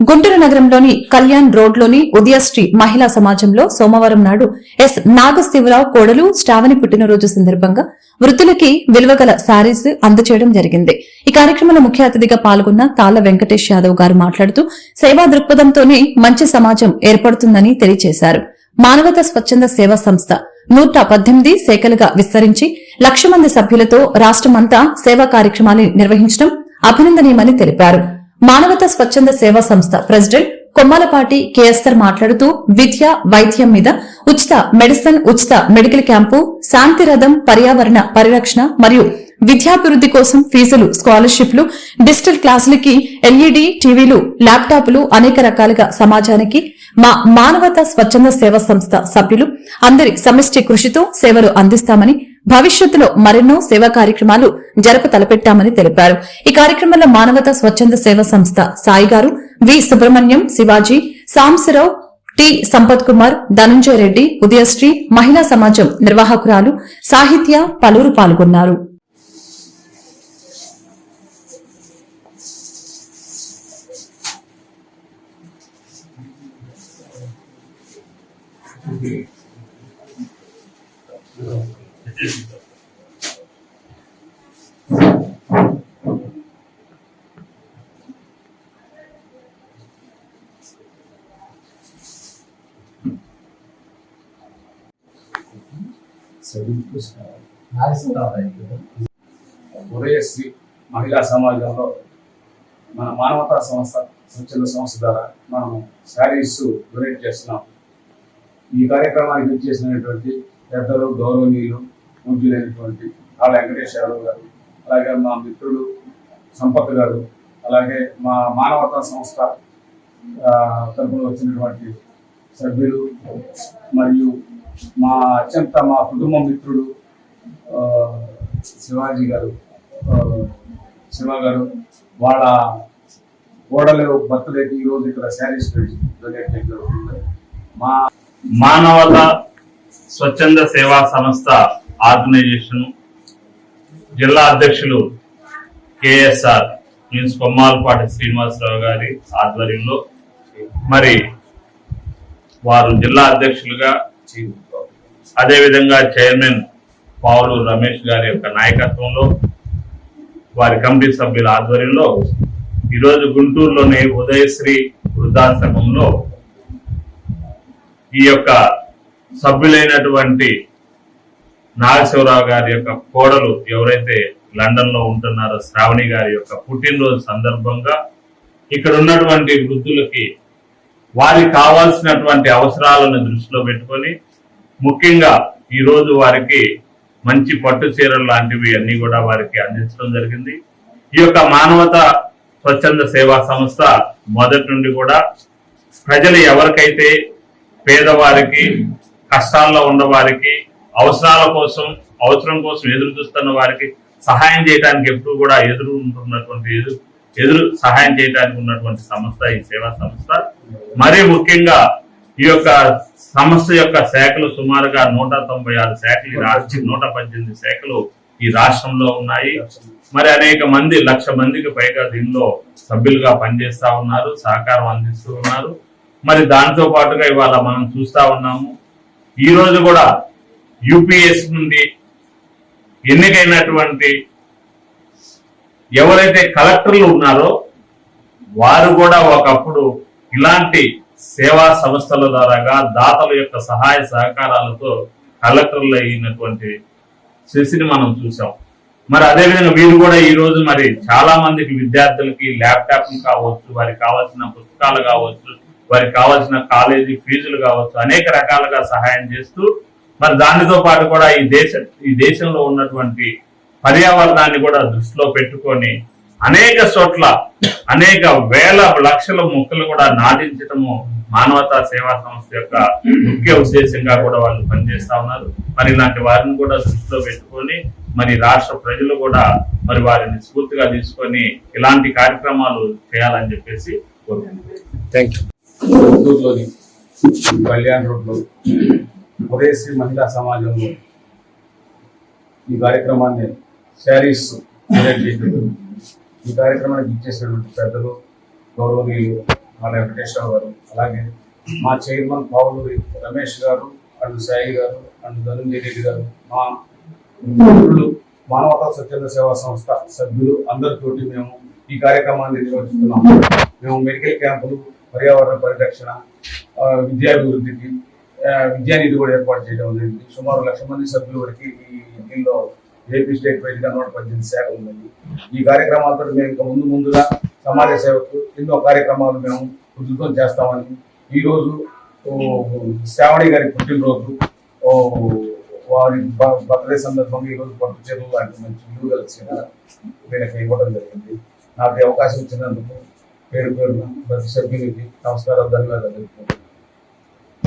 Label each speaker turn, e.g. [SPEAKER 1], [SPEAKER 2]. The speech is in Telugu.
[SPEAKER 1] గుంటూరు నగరంలోని కళ్యాణ్ రోడ్లోని ఉదయశ్రీ మహిళా సమాజంలో సోమవారం నాడు ఎస్. నాగశివరావు కోడలు శ్రావణి పుట్టినరోజు సందర్భంగా వృద్ధులకి విలువగల శారీస్ అందచేయడం జరిగింది. ఈ కార్యక్రమంలో ముఖ్య అతిథిగా పాల్గొన్న తాళ్ళ వెంకటేష్ యాదవ్ గారు మాట్లాడుతూ సేవా దృక్పథంతోనే మంచి సమాజం ఏర్పడుతుందని తెలియజేశారు. మానవత స్వచ్ఛంద సేవా సంస్థ నూట పద్దెనిమిది శాఖలుగా విస్తరించి లక్ష మంది సభ్యులతో రాష్టమంతా సేవా కార్యక్రమాన్ని నిర్వహించడం అభినందనీయమని తెలిపారు. మానవత స్వచ్ఛంద సేవా సంస్థ ప్రెసిడెంట్ కొమ్మలపాటి కేఎస్ఆర్ మాట్లాడుతూ విద్య వైద్యం మీద ఉచిత మెడిసిన్ ఉచిత మెడికల్ క్యాంపు శాంతిరథం పర్యావరణ పరిరక్షణ మరియు విద్యాభివృద్ధి కోసం ఫీజులు స్కాలర్షిప్లు డిజిటల్ క్లాసులకి ఎల్ఈడి టీవీలు ల్యాప్టాప్లు అనేక రకాలుగా సమాజానికి మా మానవత స్వచ్ఛంద సేవా సంస్థ సభ్యులు అందరి సమిష్టి కృషితో సేవలు అందిస్తామని భవిష్యత్తులో మరెన్నో సేవా కార్యక్రమాలు జరప తలపెట్టామని తెలిపారు. ఈ కార్యక్రమంలో మానవత స్వచ్ఛంద సేవా సంస్థ సాయి గారు వి. సుబ్రహ్మణ్యం శివాజీ సాంబశివరావు టి. సంపత్ కుమార్ ధనంజయ రెడ్డి ఉదయశ్రీ మహిళా సమాజం నిర్వాహకురాలు సాహిత్య పలువురు పాల్గొన్నారు.
[SPEAKER 2] ఉదయశ్రీ మహిళా సమాజంలో మన మానవతా సంస్థ స్వచ్ఛంద సంస్థ ద్వారా మనం శారీస్ డొనేట్ చేస్తున్నాం. ఈ కార్యక్రమానికి చేసినటువంటి పెద్దలు గౌరవనీయులు పూజ్యులైనటువంటి ఆళ్ళ వెంకటేశ్వరరావు గారు అలాగే మా మిత్రుడు సంపత్ గారు అలాగే మా మానవతా సంస్థ ఆ, తరపున వచ్చినటువంటి సభ్యులు మరియు మా అత్యంత మా కుటుంబ మిత్రుడు శివాజీ గారు శివ గారు వాళ్ళ ఓడలు బర్త్డేకి ఈరోజు రోజు ఇక్కడ శారీస్ డొనేట్ చేయడం మా
[SPEAKER 3] మానవత స్వచ్ఛంద సేవా సంస్థ ఆర్గనైజేషన్ జిల్లా అధ్యక్షులు కేఎస్ఆర్ మీన్స్ కొమ్మాలపాటి శ్రీనివాసరావు గారి ఆధ్వర్యంలో మరి వారు జిల్లా అధ్యక్షులుగా అదేవిధంగా చైర్మన్ పావులు రమేష్ గారి యొక్క నాయకత్వంలో వారి కమిటీ సభ్యుల ఆధ్వర్యంలో ఈరోజు గుంటూరులోని ఉదయశ్రీ వృద్ధాశ్రమంలో ఈ యొక్క సభ్యులైనటువంటి నాగశివరావు గారి యొక్క కోడలు ఎవరైతే లండన్లో ఉంటున్నారో శ్రావణి గారి యొక్క పుట్టినరోజు సందర్భంగా ఇక్కడ ఉన్నటువంటి వృద్ధులకి వారికి కావాల్సినటువంటి అవసరాలను దృష్టిలో పెట్టుకొని ముఖ్యంగా ఈరోజు వారికి మంచి పట్టు చీరలు లాంటివి అన్ని కూడా వారికి అందించడం జరిగింది. ఈ యొక్క మానవత స్వచ్ఛంద సేవా సంస్థ మొదటి నుండి కూడా ప్రజలు ఎవరికైతే పేదవారికి కష్టాల్లో ఉన్నవారికి అవసరాల కోసం అవసరం కోసం ఎదురు చూస్తున్న వారికి సహాయం చేయడానికి ఎప్పుడు కూడా ఎదురు ఉంటున్నటువంటి ఎదురు ఎదురు సహాయం చేయడానికి ఉన్నటువంటి సంస్థ ఈ సేవా సంస్థ. మరీ ముఖ్యంగా ఈ యొక్క సంస్థ యొక్క శాఖలు సుమారుగా నూట తొంభై ఆరు శాఖలు ఈ రాష్ట్రం నూట పద్దెనిమిది శాఖలు ఈ రాష్ట్రంలో ఉన్నాయి. మరి అనేక మంది లక్ష మందికి పైగా దీనిలో సభ్యులుగా పనిచేస్తా ఉన్నారు సహకారం అందిస్తూ ఉన్నారు. మరి దాంతో పాటుగా ఇవాళ మనం చూస్తా ఉన్నాము. ఈ రోజు కూడా యూపీఎస్ నుండి ఎన్నికైనటువంటి ఎవరైతే కలెక్టర్లు ఉన్నారో వారు కూడా ఒకప్పుడు ఇలాంటి సేవా సంస్థల ద్వారాగా దాతల యొక్క సహాయ సహకారాలతో కలెక్టర్లు అయినటువంటి స్థితిని మనం చూసాం మరి అదేవిధంగా వీరు కూడా ఈ రోజు మరి చాలా మందికి విద్యార్థులకి ల్యాప్టాప్ కావచ్చు వారికి కావాల్సిన పుస్తకాలు కావచ్చు వారికి కావాల్సిన కాలేజీ ఫీజులు కావచ్చు అనేక రకాలుగా సహాయం చేస్తూ మరి దానితో పాటు కూడా ఈ దేశ ఈ దేశంలో ఉన్నటువంటి పర్యావరణాన్ని కూడా దృష్టిలో పెట్టుకొని అనేక చోట్ల అనేక వేల లక్షల మొక్కలు కూడా నాటించటము మానవతా సేవా సంస్థ యొక్క ముఖ్య ఉద్దేశంగా కూడా వాళ్ళు పనిచేస్తా ఉన్నారు. మరి ఇలాంటి వారిని కూడా దృష్టిలో పెట్టుకొని మరి రాష్ట్ర ప్రజలు కూడా మరి వారిని స్ఫూర్తిగా తీసుకొని ఇలాంటి కార్యక్రమాలు చేయాలని చెప్పేసి కోరుకుంటున్నాను.
[SPEAKER 4] థ్యాంక్ యూ
[SPEAKER 2] గుంటూరులోని కళ్యాణ్ రోడ్లో ఉదయశ్రీ మహిళా సమాజంలో ఈ కార్యక్రమాన్ని శారీస్ ఈ కార్యక్రమానికి ఇచ్చేసినటువంటి పెద్దలు గౌరవనీయులు మా వెంకటేశ్వర గారు అలాగే మా చైర్మన్ పావులూరి రమేష్ గారు అండ్ సాయి గారు అండ్ ధనుంజయ రెడ్డి గారు మా మిత్రులు మానవతా స్వచ్ఛంద సేవా సంస్థ సభ్యులు అందరితోటి మేము ఈ కార్యక్రమాన్ని నిర్వహిస్తున్నాము మేము మెడికల్ క్యాంపులు పర్యావరణ పరిరక్షణ విద్యాభివృద్ధికి విద్యానిధి కూడా ఏర్పాటు చేయడం జరిగింది. సుమారు లక్ష మంది సభ్యుల వరకు ఈ దీనిలో ఏపీ స్టేట్ వైజ్ నూట పద్దెనిమిది శాఖలు ఉన్నాయి. ఈ కార్యక్రమాలతో మేము ఇంకా ముందు ముందుగా సమాజ సేవకు ఎన్నో కార్యక్రమాలు మేము ఉధృతం చేస్తామని ఈరోజు శ్రావణి గారి పుట్టినరోజు వారి బర్త్డే సందర్భంగా ఈ రోజు పట్టు చెరువు లాంటి మంచి విలువ కలిసిన వీళ్ళకి ఇవ్వడం జరిగింది. నాకు అవకాశం ఇచ్చినందుకు పేరు పేరున ప్రతి సభ్యునికి నమస్కారం ధన్యవాదాలు తెలుపుకుంటున్నాను.